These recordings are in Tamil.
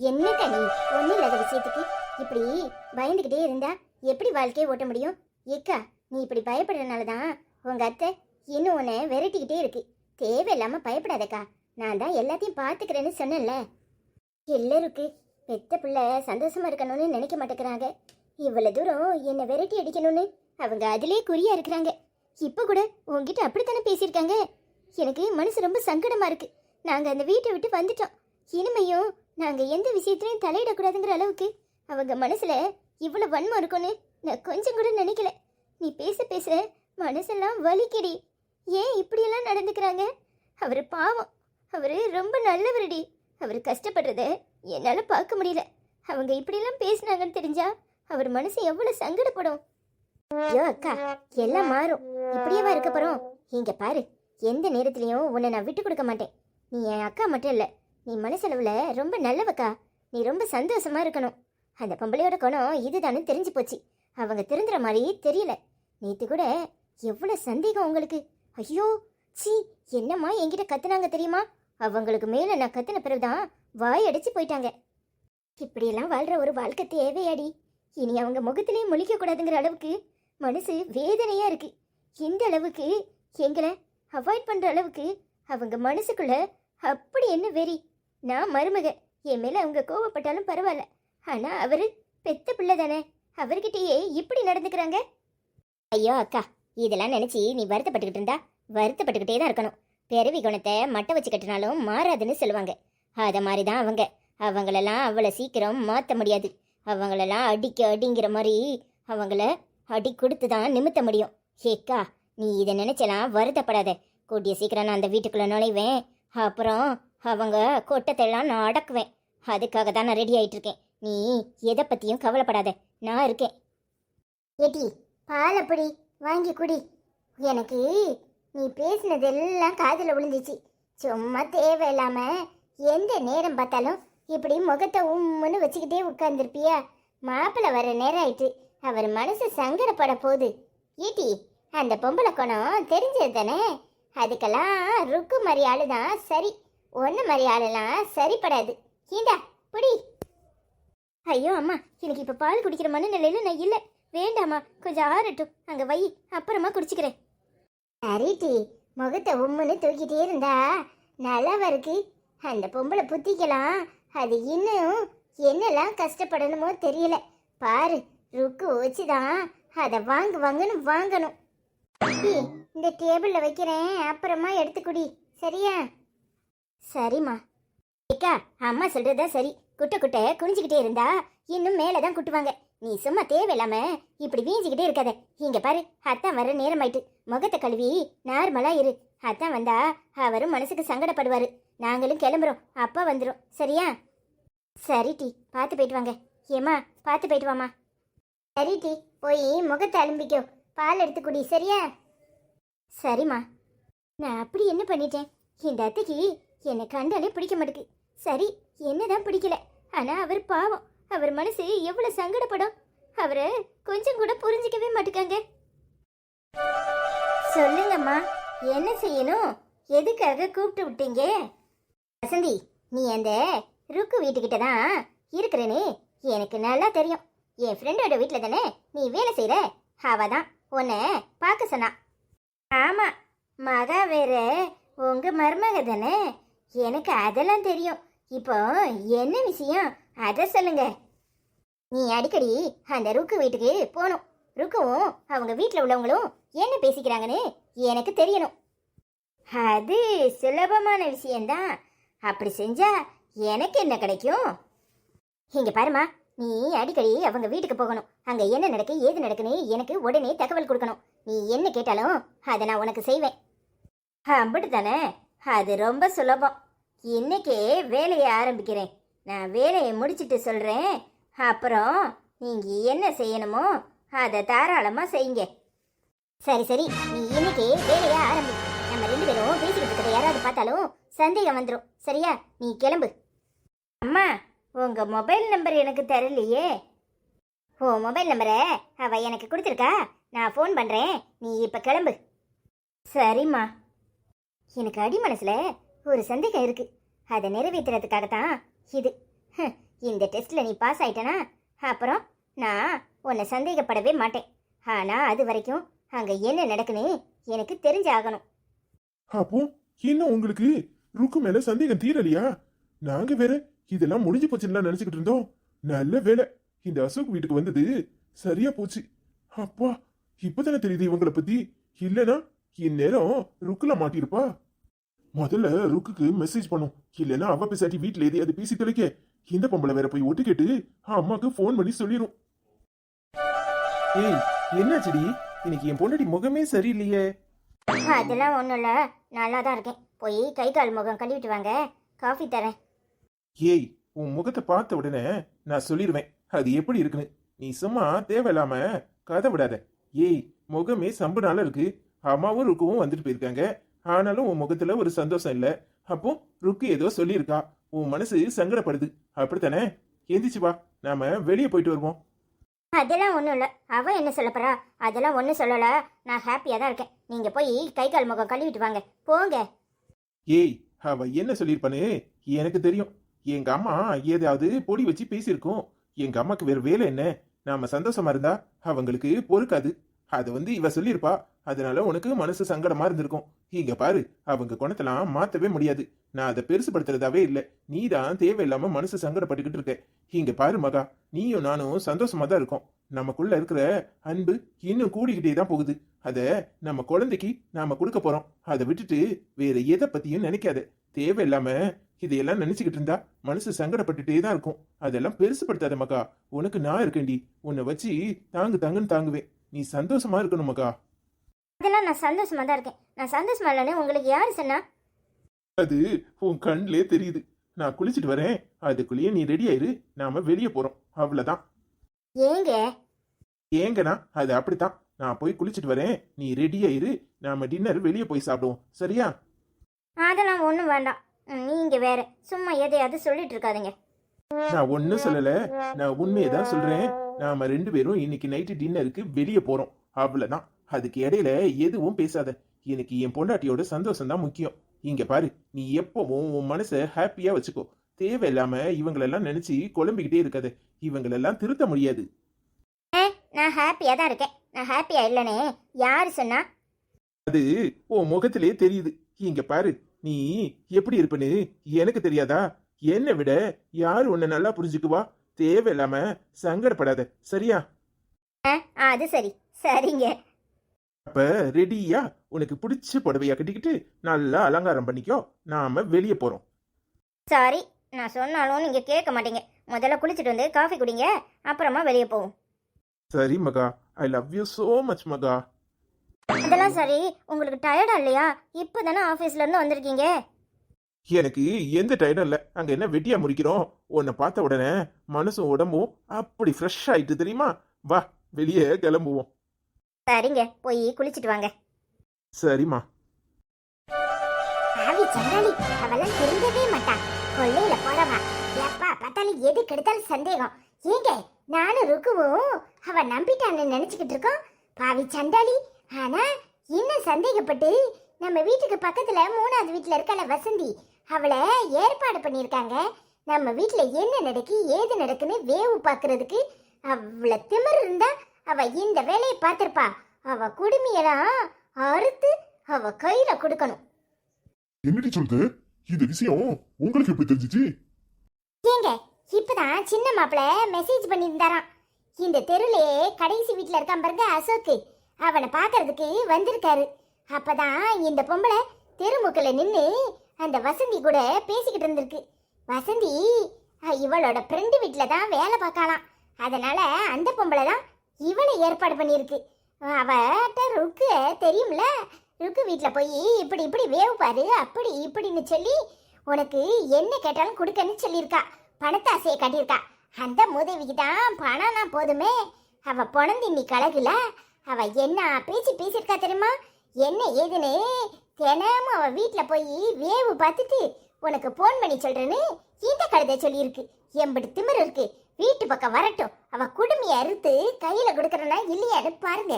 என்ன நீ? ஒன்றும் இல்லாத விஷயத்துக்கு இப்படி பயந்துக்கிட்டே இருந்தா எப்படி வாழ்க்கையை ஓட்ட முடியும்? ஏக்கா நீ இப்படி பயப்படுறதுனால தான் உங்க அத்தை இன்னும் உன்னை விரட்டிக்கிட்டே இருக்கு. தேவையில்லாம பயப்படாதக்கா. நான் தான் எல்லாத்தையும் பார்த்துக்கிறேன்னு சொன்னேன்ல. எல்லாருக்கு பெத்த பிள்ளை சந்தோஷமா இருக்கணும்னு நினைக்க மாட்டேங்கிறாங்க. இவ்வளோ தூரம் என்னை விரட்டி அடிக்கணும்னு அவங்க அதிலே குறியா இருக்கிறாங்க. இப்போ கூட உங்ககிட்ட அப்படித்தானே பேசியிருக்காங்க? எனக்கு மனசு ரொம்ப சங்கடமா இருக்கு. நாங்கள் அந்த வீட்டை விட்டு வந்துட்டோம். இனிமையும் நாங்கள் எந்த விஷயத்திலையும் தலையிடக்கூடாதுங்கிற அளவுக்கு அவங்க மனசில் இவ்வளோ வன்மம் இருக்கும்னு நான் கொஞ்சம் கூட நினைக்கல. நீ பேச பேச மனசெல்லாம் வலிக்குடி. ஏன் இப்படியெல்லாம் நடந்துக்கிறாங்க? அவர் பாவம். அவர் ரொம்ப நல்லவருடி. அவர் கஷ்டப்படுறத என்னால் பார்க்க முடியல. அவங்க இப்படியெல்லாம் பேசினாங்கன்னு தெரிஞ்சா அவர் மனசு எவ்வளோ சங்கடப்படும். ஐயோ அக்கா எல்லாம் மாறும். இப்படியேவா இருக்க போகிறோம் இங்கே பாரு எந்த நேரத்துலையும் உன்னை நான் விட்டு கொடுக்க மாட்டேன். நீ என் அக்கா மட்டும் இல்லை நீ மனசளவில் ரொம்ப நல்லவக்கா. நீ ரொம்ப சந்தோஷமா இருக்கணும். அந்த பொம்பளையோட குணம் இதுதானு தெரிஞ்சு போச்சு. அவங்க திருந்துற மாதிரி தெரியல. நேற்று கூட எவ்வளோ சந்தேகம் உங்களுக்கு. ஐயோ சி என்னம்மா என்கிட்ட கத்துனாங்க தெரியுமா? அவங்களுக்கு மேலே நான் கத்துன பிறகுதான் வாய் அடிச்சு போயிட்டாங்க. இப்படியெல்லாம் வாழ்கிற ஒரு வாழ்க்கை தேவையாடி. இனி அவங்க முகத்திலே முழிக்கக்கூடாதுங்கிற அளவுக்கு மனசு வேதனையாக இருக்கு. இந்த அளவுக்கு எங்களை அவாய்ட் பண்ணுற அளவுக்கு அவங்க மனசுக்குள்ள அப்படி என்ன வெறி? நான் மருமக. என் மேலே அவங்க கோவப்பட்டாலும் பரவாயில்ல. ஆனால் அவர் பெத்த பிள்ளை தானே. அவர்கிட்டயே இப்படி நடந்துக்கிறாங்க? ஐயோ அக்கா இதெல்லாம் நினச்சி நீ வருத்தப்பட்டுக்கிட்டு இருந்தா வருத்தப்பட்டுக்கிட்டே தான் இருக்கணும். பிறவி குணத்தை மட்டை வச்சு கட்டினாலும் மாறாதுன்னு சொல்லுவாங்க. அதை மாதிரி தான் அவங்க. அவங்களெல்லாம் அவ்வளோ சீக்கிரம் மாற்ற முடியாது. அவங்களெல்லாம் அடிக்க அடிங்கிற மாதிரி அவங்கள அடி கொடுத்து தான் நிமித்த முடியும். ஏக்கா நீ இதை நினைச்சலாம் வருத்தப்படாத. கூடிய சீக்கிரம் நான் அந்த வீட்டுக்குள்ளே நுழைவேன். அப்புறம் அவங்க கொட்டத்தெல்லாம் நான் அடக்குவேன். அதுக்காக தான் நான் ரெடி ஆயிட்டு இருக்கேன் நீ எதை பத்தியும் கவலைப்படாத. நான் இருக்கேன். ஏட்டி பாலப்படி வாங்கி குடி. எனக்கு நீ பேசினதெல்லாம் காதில் விழுந்துச்சு. சும்மா தேவையில்லாம எந்த நேரம் பார்த்தாலும் இப்படி முகத்தை உம்முன்னு வச்சுக்கிட்டே உட்காந்துருப்பியா மாப்பிள்ளை வர நேரம் ஆயிட்டு அவர் மனசு சங்கடப்பட போகுது. ஈட்டி அந்த பொம்பளை குணம் தெரிஞ்சது தானே? அதுக்கெல்லாம் ருக்கு மாதிரி ஆளு தான் சரி. ஒன்று மாதிரி ஆளெல்லாம் சரிப்படாது. இந்தா புடி. ஐயோ அம்மா எனக்கு இப்போ பால் குடிக்கிற மனநிலையில நான் இல்லை. வேண்டாம்மா கொஞ்சம் ஆறட்டும். அங்கே வை அப்புறமா குடிச்சுக்கிறேன். சரிட்டி முகத்தை உம்முன்னு தூக்கிட்டே இருந்தா நல்லாவா இருக்கு. அந்த பொம்பளை புத்திக்கலாம் அது இன்னும் என்னெல்லாம் கஷ்டப்படணுமோ தெரியல. பாரு ருக்கு வச்சுதான் அதை வாங்கு வாங்கன்னு வாங்கணும். இந்த டேபிளில் வைக்கிறேன். அப்புறமா எடுத்து குடி சரியா? சரிம்மா. ஏக்கா அம்மா சொல்றதா சரி. குட்டை குட்டை குனிஞ்சுக்கிட்டே இருந்தா இன்னும் மேலே தான் குட்டுவாங்க. நீ சும்மா தேவையில்லாம இப்படி வீஞ்சிக்கிட்டே இருக்காத. இங்க பாரு அத்தான் வர நேரமாயிட்டு. முகத்தை கழுவி நார்மலா இரு. அத்தான் வந்தா அவரும் மனசுக்கு சங்கடப்படுவாரு. நாங்களும் கிளம்புறோம். அப்பா வந்துடும் சரியா? சரி டி பார்த்து போயிட்டு வாங்க. ஏம்மா பார்த்து போயிட்டு வாமா சரி டி போய் முகத்தை அலும்பிக்கோ. பால் எடுத்து குடி சரியா? சரிம்மா. நான் அப்படி என்ன பண்ணிட்டேன்? இந்த அத்தைக்கு என்னை கண்டாலே பிடிக்க மாட்டேங்கு சரி என்னதான் பிடிக்கல. ஆனா அவர் பாவம். அவர் மனசு எவ்வளவு சங்கடப்படும். அவரை கொஞ்சம் கூட புரிஞ்சிக்கவே மாட்டேங்க சொல்லுங்கம்மா என்ன செய்யணும்? எதுக்காக கூப்பிட்டு விட்டீங்க? வசந்தி நீ அந்த ருக்கு வீட்டுக்கிட்ட தான் இருக்கிறேனே. எனக்கு நல்லா தெரியும். என் ஃப்ரெண்டோட வீட்டில் தானே நீ வேலை செய்கிற அவ தான் உன்னை பார்க்க சொன்னா ஆமாம் மகா வேற உங்கள் மருமக தானே? எனக்கு அதெல்லாம் தெரியும். இப்போ என்ன விஷயம்? அதை சொல்லுங்க. நீ அடிக்கடி அந்த ருக்கு வீட்டுக்கு போகணும் ருக்குவும் அவங்க வீட்டில் உள்ளவங்களும் என்ன பேசிக்கிறாங்கன்னு எனக்கு தெரியணும். அது சுலபமான விஷயம்தான். அப்படி செஞ்சா எனக்கு என்ன கிடைக்கும்? இங்க பாருமா நீ அடிக்கடி அவங்க வீட்டுக்கு போகணும். அங்க என்ன நடக்கு ஏது நடக்குன்னு எனக்கு உடனே தகவல் கொடுக்கணும். நீ என்ன கேட்டாலும் அதை நான் உனக்கு செய்வேன். அப்படித்தானே அது ரொம்ப சுலபம். இன்னைக்கே வேலையை ஆரம்பிக்கிறேன். நான் வேலையை முடிச்சிட்டு சொல்கிறேன் அப்புறம் நீங்கள் என்ன செய்யணுமோ அதை தாராளமாக செய்யுங்க. சரி சரி. நீ இன்னைக்கு வேலையை ஆரம்பி. நம்ம ரெண்டு பேரும் பேசிக்கிட்டு இருக்கிற யாராவது பார்த்தாலும் சந்தேகம் வந்துடும் சரியா? நீ கிளம்பு. அம்மா உங்கள் மொபைல் நம்பர் எனக்கு தரலையே. ஓ மொபைல் நம்பரை? அவ எனக்கு கொடுத்துருக்கா? நான் ஃபோன் பண்ணுறேன் நீ இப்போ கிளம்பு. சரிம்மா. எனக்கு அடி மனசில் ஒரு சந்தேகம் இருக்குது அதை நிறைவேற்றுறதுக்காக தான் இது. இந்த டெஸ்ட்ல நீ பாஸ் ஆயிட்டனா? அப்புறம் நான் உன்னை சந்தேகப்படவே மாட்டேன். ஆனா அது வரைக்கும் அங்க என்ன நடக்குன்னு எனக்கு தெரிஞ்சாகணும். அப்போ இன்னும் உங்களுக்கு? ருக்கு மேல சந்தேகம் தீரலையா? நாங்க வேற இதெல்லாம் முடிஞ்சு போச்சுன்னு நினைச்சுக்கிட்டு இருந்தோம். நல்ல வேலை இந்த அசோக் வீட்டுக்கு வந்தது சரியா போச்சு. அப்பா இப்பதானே தெரியுது இவங்களை பத்தி. இல்லனா இந்நேரம் ருக்குல மாட்டிருப்பா முதல்ல ருக்குக்கு மெசேஜ் பண்ணும். இல்லனா அவ பேசாட்டி வீட்ல எதையாவது பேசி தொலைக்க இந்த பொம்பளை வேற போய் ஒட்டு கேட்டு அம்மாக்கு ஃபோன் பண்ணி சொல்லிரும். ஏய் என்னாச்சுடி? இன்னைக்கு என் பொண்டாட்டி முகமே சரியில்லையே. அதெல்லாம் ஒன்றும் இல்லை. நல்லா தான் இருக்கேன். போய் கை கால் முகம் கழுவிட்டு வாங்க. காஃபி தரேன். ஏய் உன் முகத்தை பார்த்த உடனே நான் சொல்லிடுவேன் அது எப்படி இருக்குன்னு? நீ சும்மா தேவையில்லாம கதை விடாத. ஏய் முகமே சம்புனால இருக்கு. அம்மாவும் ருக்குவும் வந்துட்டு போயிருக்காங்க. ஆனாலும் உன் முகத்துல ஒரு சந்தோஷம் இல்ல. அப்போ ருக்கு ஏதோ சொல்லியிருக்கா. உன் மனசு சங்கடப்படுது. அப்படித்தானே? எந்திரிச்சு வா. நாம வெளியே போயிட்டு வருவோம். அதெல்லாம் ஒன்றும் இல்லை. அவ என்ன சொல்ல போறா? அதெல்லாம் ஒன்றும் சொல்லல. நான் ஹாப்பியாக தான் இருக்கேன். நீங்கள் போய் கை கால் முகம் கழுவிட்டு வாங்க. போங்க. ஏய் அவ என்ன சொல்லியிருப்பானு? எனக்கு தெரியும். எங்க அம்மா ஏதாவது பொடி வச்சு பேசியிருக்கோம். எங்க அம்மாக்கு வேற வேலை என்ன? நாம சந்தோஷமா இருந்தா அவங்களுக்கு பொறுக்காது. அது வந்து இவ சொல்லியிருப்பா. அதனால உனக்கு மனசு சங்கடமா இருந்திருக்கும். இங்க பாரு அவங்க குணத்தெல்லாம் மாத்தவே முடியாது. நான் அதை பெருசுபடுத்துறதாவே இல்லை. நீ தான் தேவையில்லாம மனசு சங்கடப்பட்டுக்கிட்டு இருக்க. இங்க பாரு மகா நீயும் நானும் சந்தோஷமா தான் இருக்கோம். நமக்குள்ள இருக்கிற அன்பு இன்னும் கூடிக்கிட்டே தான் போகுது. அத நம்ம குழந்தைக்கு நாம கொடுக்க போறோம். அதை விட்டுட்டு வேற எதை பத்தியும் நினைக்காத. தேவையில்லாம இதையெல்லாம் நினைச்சுக்கிட்டு இருந்தா மனசு சங்கடப்பட்டுட்டே தான் இருக்கும். அதெல்லாம் பெருசுப்படுத்தாத மகா. உனக்கு நான் இருக்கேன்டி. உன்னை வச்சு தாங்கு தாங்குன்னு தாங்குவேன். நீ சந்தோஷமா இருக்கணும் மகா. அதெல்லாம் நான் சந்தோஷமா தான் இருக்கேன். நான் சந்தோஷமா இல்லைன்னு உங்களுக்கு யார் சொன்னா? அது உன் கண்ணிலே தெரியுது. நான் குளிச்சிட்டு வரேன். அதுக்குள்ளேயே நீ ரெடி ஆயிரு. நாம வெளியே போறோம். அவ்வளவுதான். ஏங்க? ஏங்கண்ணா அது அப்படித்தான். நான் போய் குளிச்சிட்டு வரேன். நீ ரெடி ஆயிரு. நாம டின்னர் வெளியே போய் சாப்பிடுவோம். சரியா? அதெல்லாம் ஒன்றும் வேண்டாம். நீங்கள் வேற. சும்மா எதையாவது சொல்லிட்டு இருக்காதீங்க. நான் ஒன்னும் சொல்லல. நான் உண்மையை தான் சொல்றேன். நாம ரெண்டு பேரும் இன்னைக்கு நைட்டு டின்னருக்கு வெளியே போறோம். அவ்வளவுதான். அதுக்கு இடையில எதுவும் பேசாத. எனக்கு என் பொண்டாட்டியோட சந்தோஷம் தான் முக்கியம். இங்க பாரு நீ எப்பவும் உன் மனசை ஹாப்பியா வச்சுக்கோ. தேவையில்லாம இவங்களெல்லாம் நினைச்சு குழம்பிக்கிட்டே இருக்காத. இவங்களெல்லாம் திருத்த முடியாது. நான் ஹாப்பியாக தான் இருக்கேன். நான் ஹாப்பியாக இல்லைனே யார் சொன்னா? அது உன் முகத்திலே தெரியுது. இங்க பாரு நீ எப்படி இருப்பன்னு எனக்கு தெரியாதா? என்னை விட யார் உன்னை நல்லா புரிஞ்சுக்குவா? தேவையில்லாம சங்கடப்படாத. சரியா? ஆ அது சரி. சரிங்க. அப்ப ரெடியா உனக்கு பிடிச்ச புடவையா கட்டிக்கிட்டு நல்லா அலங்காரம் பண்ணிக்கோ. நாம வெளியே போறோம். சாரி நான் சொன்னாலும் நீங்கள் கேட்க மாட்டீங்க. முதல்ல குளிச்சுட்டு வந்து காஃபி குடிங்க அப்புறமா வெளியே போவோம். சரி Maha. I love you so much Maha. அதெல்லாம் சரி உங்களுக்கு டயர்டா இல்லையா? இப்போ தானே ஆஃபீஸ்லேருந்து வந்திருக்கீங்க? எனக்கு எந்த டயர்டும் இல்ல. அங்க என்ன வெட்டியா முறிக்கிறோம்? உன்னை பார்த்த உடனே மனசும் உடம்பும் அப்படி ஃப்ரெஷ் ஆயிட்டு தெரியுமா? வா வெளியே கிளம்புவோம். சரிங்க போய் குளிச்சுட்டு வாங்க. சரிம்மா. ஆவி சண்டாளி அவெல்லாம் திருந்தவே மாட்டான். கொள்ளையில போறவா எப்பா பார்த்தாலும் எது கெடுத்தாலும் சந்தேகம். ஏங்க நானும் ருக்குவும். அவ நம்பிட்டான்னு நினைச்சுக்கிட்டு இருக்கோம். பாவி சண்டாளி ஆனா இன்னும் சந்தேகப்பட்டு நம்ம வீட்டுக்கு பக்கத்துல மூணாவது வீட்டுல இருக்கால வசந்தி. அவளை ஏற்பாடு பண்ணியிருக்காங்க. நம்ம வீட்டுல என்ன நடக்கு ஏது நடக்குன்னு வேவு பார்க்கிறதுக்கு அவள திமிர் இருந்தா அவ இந்த வேலையை பார்த்திருப்பா. அவ குடுமையெல்லாம் அறுத்து அவ கையில கொடுக்கணும். என்னடி சொல்றது? இந்த விஷயம் உங்களுக்கு எப்படி தெரிஞ்சுச்சு? ஏங்க இப்பதான் சின்ன மாப்பிள மெசேஜ் பண்ணியிருந்தாராம். இந்த தெருலே கடைசி வீட்ல இருக்கான் பாருங்க அசோக்கு. அவனை பார்க்கறதுக்கு வந்திருக்காரு. அப்பதான் இந்த பொம்பளை தெருமுக்கில் நின்று அந்த வசந்தி கூட பேசிக்கிட்டு இருந்திருக்கு. வசந்தி இவளோட ஃப்ரெண்டு வீட்டில் தான் வேலை பார்க்கலாம் அதனால அந்த பொம்பளை தான் இவனை ஏற்பாடு பண்ணியிருக்கு. அவட்ட ருக்கு தெரியும்ல? ருக்கு வீட்டில் போய் இப்படி இப்படி வேவு பாரு அப்படி இப்படின்னு சொல்லி உனக்கு என்ன கேட்டாலும் கொடுக்கன்னு சொல்லியிருக்கா. பணத்தாசையை கட்டியிருக்கா. அந்த முதவிக்கு தான் பணம்னா போதுமே. அவள் பொணந்து நீ கழகுல அவள் என்ன பேச்சு பேசியிருக்கா தெரியுமா? என்ன ஏதுன்னு தினமும் அவள் வீட்டில் போய் வேவு பார்த்துட்டு உனக்கு ஃபோன் பண்ணி சொல்கிறேன்னு இந்த கழுதை சொல்லியிருக்கு. எம்படி திமிர் இருக்குது வீட்டு பக்கம் வரட்டும். அவ குடுமையை அறுத்து கையில கொடுக்கறனா இல்லையான்னு பாருங்க.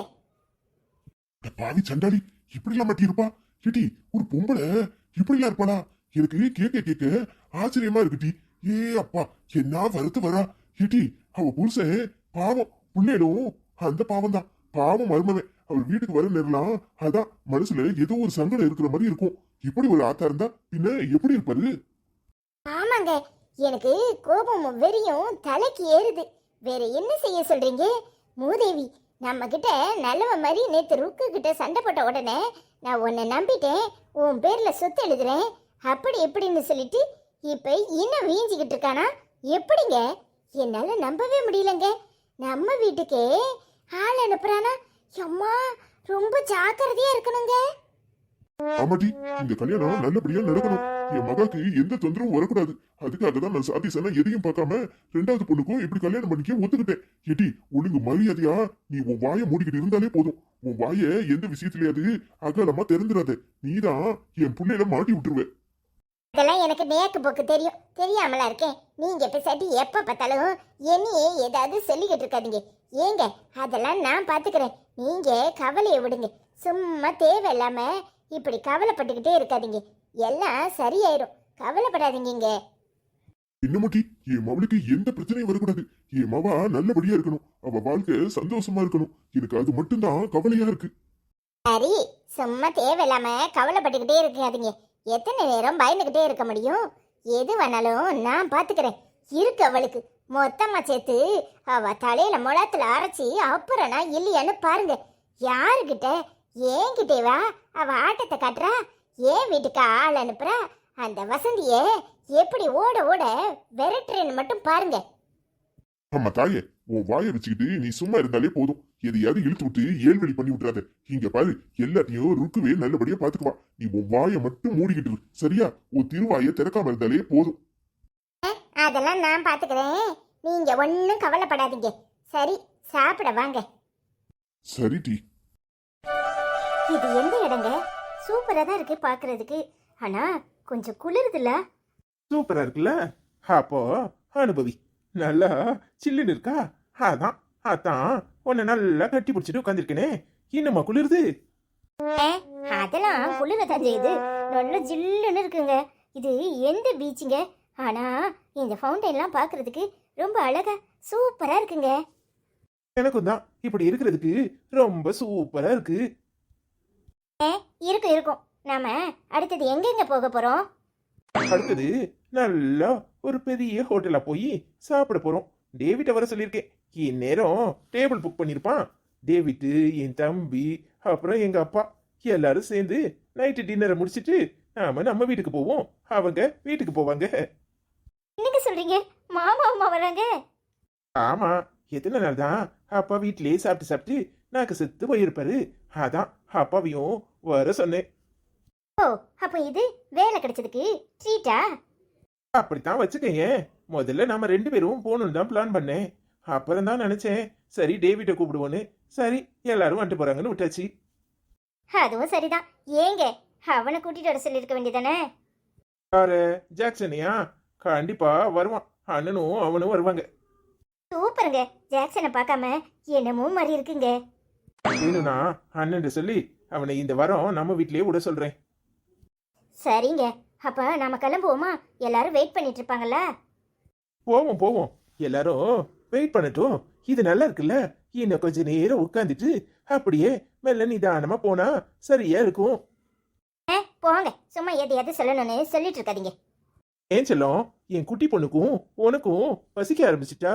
பாவி சண்டாளி இப்படி எல்லாம் மாட்டி இருப்பா ஏடி ஒரு பொம்பளை இப்படி எல்லாம் இருப்பாளா? எனக்கு கேட்க கேட்க ஆச்சரியமா இருக்குடி ஏ அப்பா என்ன வருத்து வரா? ஏடி அவ புருஷன் பாவம். புள்ளேடும் அந்த பாவம் தான் பாவம் மருமவன். அவர் வீட்டுக்கு வர நேரலாம் அதான் மனசுல ஏதோ ஒரு சங்கடம் இருக்கிற மாதிரி இருக்கும். இப்படி ஒரு ஆத்தா இருந்தா பின்ன எப்படி இருப்பாரு? ஆமாங்க எனக்கு கோபமும் வெறியும் தலைக்கு ஏறுது. வேற என்ன செய்ய சொல்றீங்க? மூதேவி நம்ம கிட்ட நல்லவ மாதிரி நேத்து ருக்கு கிட்ட சண்டை போட்ட உடனே நான் உன்னை நம்பிட்டேன். உன் பேர்ல சொத்து எழுதுறேன். அப்படி எப்படின்னு சொல்லிட்டு இப்ப இன்னும் வீஞ்சிக்கிட்டு இருக்கானா? எப்படிங்க? என்னால நம்பவே முடியலங்க. நம்ம வீட்டுக்கே ஆள் அனுப்புறானா? அம்மா ரொம்ப ஜாக்கிரதையா இருக்கணுங்க. ஆமாடி இந்த கல்யாணம் நல்லபடியா நடக்கணும். என் மகாக்கு எந்த தொந்தரவும் வரக்கூடாது. அதுக்காக தான் நான் சாதி சனா எதையும் பார்க்காம ரெண்டாவது பொண்ணுக்கும் இப்படி கல்யாணம் பண்ணிக்க ஒத்துக்கிட்டேன். எட்டி ஒழுங்கு மரியாதையா? நீ உன் வாயை மூடிக்கிட்டு இருந்தாலே போதும். உன் வாயை எந்த விஷயத்திலயாவது அகலமா திறந்துடாத. நீதான் என் புள்ளையில மாட்டி விட்டுருவ. இதெல்லாம் எனக்கு நேக்கு போக்கு தெரியும். தெரியாமலா இருக்கேன். நீங்க பேசாட்டி எப்ப பார்த்தாலும் என்னையே ஏதாவது சொல்லிக்கிட்டு இருக்காதீங்க. ஏங்க அதெல்லாம் நான் பாத்துக்கிறேன் நீங்க கவலையை விடுங்க. சும்மா தேவையில்லாம இப்படி கவலைப்பட்டுக்கிட்டே இருக்காதீங்க. எல்லாம் சரியாயிரும். கவலைப்படாதீங்க என்னமாட்டி என் மவளுக்கு எந்த பிரச்சனையும் வரக்கூடாது. என் மவா நல்லபடியா இருக்கணும். அவ வாழ்க்கை சந்தோஷமா இருக்கணும். எனக்கு அது மட்டும்தான் கவலையா இருக்கு. சரி சும்மா தேவையில்லாம கவலைப்பட்டுக்கிட்டே இருக்காதீங்க. எத்தனை நேரம் பயந்துகிட்டே இருக்க முடியும்? எது வேணாலும் நான் பாத்துக்கிறேன். இருக்கு அவளுக்கு. மொத்தமா சேர்த்து அவ தலையில முளத்துல அரைச்சி அப்புறம் நான் இல்லையான்னு பாருங்க. யாருகிட்ட ஏங்கிட்டேவா? அவ ஆட்டத்தை காட்டுறா? ஏன் வீட்டுக்கு ஆள் அனுப்புறா? அந்த வசந்திய எப்படி ஓட ஓட விரட்டுறேன்னு மட்டும் பாருங்க. ஆமா தாயே உன் வாயை வச்சுக்கிட்டு நீ சும்மா இருந்தாலே போதும். எதையாவது இழுத்து விட்டு ஏழ்வெளி பண்ணி விட்டுறாத. இங்க பாரு எல்லாத்தையும் ருக்குவே நல்லபடியா பாத்துக்குவா. நீ உன் வாயை மட்டும் மூடிக்கிட்டு இரு. சரியா? உன் திருவாயை திறக்காம இருந்தாலே போதும். அதெல்லாம் நான் பாத்துக்கிறேன். நீங்க ஒன்றும் கவலைப்படாதீங்க. சரி சாப்பிட வாங்க. சரி டி. இது எந்த இடங்க? சூப்பரா தான் இருக்கு பாக்குறதுக்கு. ஆனா கொஞ்சம் குளிருதுல சூப்பரா இருக்குல்ல? அப்போ அனுபவி நல்லா சில்லுன்னு இருக்கா? அதான் அதான். உன்னை நல்லா கட்டி பிடிச்சிட்டு உட்காந்துருக்கேனே இன்னுமா குளிருது? அதெல்லாம் குளிர தான் செய்யுது. நல்ல ஜில்லுன்னு இருக்குங்க. இது எந்த பீச்சுங்க? ஆனா இந்த ஃபவுண்டைன்லாம் பார்க்கிறதுக்கு ரொம்ப அழகா சூப்பரா இருக்குங்க. எனக்கும் தான். இப்படி இருக்கிறதுக்கு ரொம்ப சூப்பரா இருக்கு. இருக்கும் இருக்கும். நாம அடுத்தது எங்கெங்க போக போறோம்? அடுத்தது நல்லா ஒரு பெரிய ஹோட்டலா போய் சாப்பிட போறோம். டேவிட்ட வர சொல்லியிருக்கேன். இந்நேரம் டேபிள் புக் பண்ணியிருப்பான். டேவிட்டு என் தம்பி அப்புறம் எங்க அப்பா. எல்லாரும் சேர்ந்து நைட்டு டின்னரை முடிச்சிட்டு நாம நம்ம வீட்டுக்கு போவோம். அவங்க வீட்டுக்கு போவாங்க. என்னங்க சொல்றீங்க? மாமா அம்மா வராங்க. ஆமா எத்தனை நாள் தான் அப்பா வீட்டிலேயே சாப்பிட்டு சாப்பிட்டு நாக்கு செத்து போயிருப்பாரு. அதான் அப்பாவையும் வர சொன்னேன். ஓ அப்போ இது வேலை கிடைச்சதுக்கு ட்ரீட்டா அப்படித்தான் வச்சுக்கங்க. முதல்ல நாம ரெண்டு பேரும் போகணும்னு தான் பிளான் பண்ணேன். அப்புறம் தான் நினைச்சேன் சரி டேவிட்ட கூப்பிடுவோன்னு. சரி எல்லாரும் வந்துட்டு போறாங்கன்னு விட்டாச்சு. அதுவும் சரிதான். ஏங்க அவனை கூட்டிட்டு வர சொல்லியிருக்க வேண்டியதானே? யாரு? ஜாக்சனியா? கண்டிப்பா வருவான். அண்ணனும் அவனும் வருவாங்க. சூப்பருங்க. ஜாக்சனை பார்க்காம என்னமோ மாதிரி இருக்குங்க. வேணும்னா அண்ணன் சொல்லி அவனை இந்த வாரம் நம்ம வீட்லயே விட சொல்றேன். சரிங்க. அப்ப நாம கிளம்புவோமா? எல்லாரும் வெயிட் பண்ணிட்டு இருப்பாங்கல்ல? போவோம் போவோம். எல்லாரும் வெயிட் பண்ணட்டும். இது நல்லா இருக்குல்ல? இன்னும் கொஞ்ச நேரம் உட்காந்துட்டு அப்படியே மெல்ல நிதானமா போனா சரியா இருக்கும். போங்க. சும்மா எதையாவது சொல்லணும்னு சொல்லிட்டு இருக்காதீங்க. ஏன் செல்லம்? என் குட்டி பொண்ணுக்கும் உனக்கும் பசிக்க ஆரம்பிச்சிட்டா?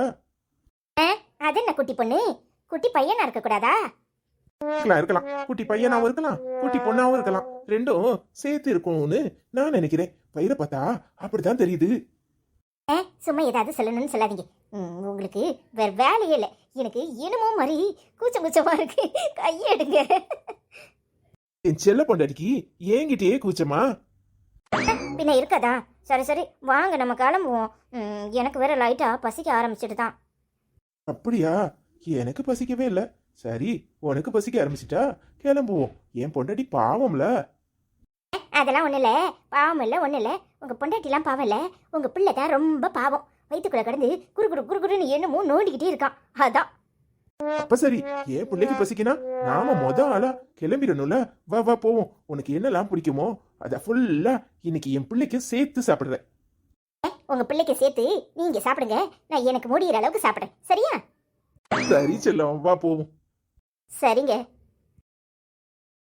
அது என்ன குட்டி பொண்ணு? குட்டி பையனா இருக்க கூடாதா இருக்கலாம் இருக்கலாம். குட்டி பையனாவும் இருக்கலாம் குட்டி பொண்ணாவும் இருக்கலாம். ரெண்டும் சேர்த்து இருக்கும்னு நான் நினைக்கிறேன். பயிரை பார்த்தா அப்படிதான் தெரியுது. சும்மா ஏதாவது சொல்லணும்னு சொல்லாதீங்க. உங்களுக்கு வேற வேலையே இல்லை. எனக்கு என்னமோ மாதிரி கூச்சம் கூச்சமா இருக்கு. கையெடுங்க. என் செல்ல பொண்டாட்டிக்கு ஏங்கிட்டே கூச்சமா? பின்ன இருக்காதா? சரி சரி. வாங்க நம்ம கிளம்புவோம். எனக்கு வேற லைட்டா பசிக்க ஆரம்பிச்சிட்டு தான் அப்படியா? எனக்கு பசிக்கவே இல்லை. சரி உனக்கு பசிக்க ஆரம்பிச்சிட்டா? கிளம்புவோம். என் பொண்டாட்டி பாவம்ல. அதெல்லாம் ஒன்றும் இல்லை பாவம் இல்லை ஒன்றும் இல்லை உங்கள் பொண்டாட்டிலாம் பாவம் இல்லை. உங்கள் பிள்ளை தான் ரொம்ப பாவம். வயிற்றுக்குள்ளே கிடந்து குறு குறு குறு குறுன்னு என்னமோ நோண்டிக்கிட்டே இருக்கான். அதான். அப்ப சரி என் பிள்ளைக்கு பசிக்கினா நாம மொத ஆளா கிளம்பிடணும்ல. வா வா போவோம். உனக்கு என்னெல்லாம் பிடிக்குமோ அத ஃபுல்லா இன்னைக்கு என் பிள்ளைக்கு சேர்த்து சாப்பிடுறேன். உங்க பிள்ளைக்கு சேர்த்து நீங்க சாப்பிடுங்க. நான் எனக்கு முடியிற அளவுக்கு சாப்பிடுறேன். சரியா? சரி செல்லம். வா போவோம். சரிங்க.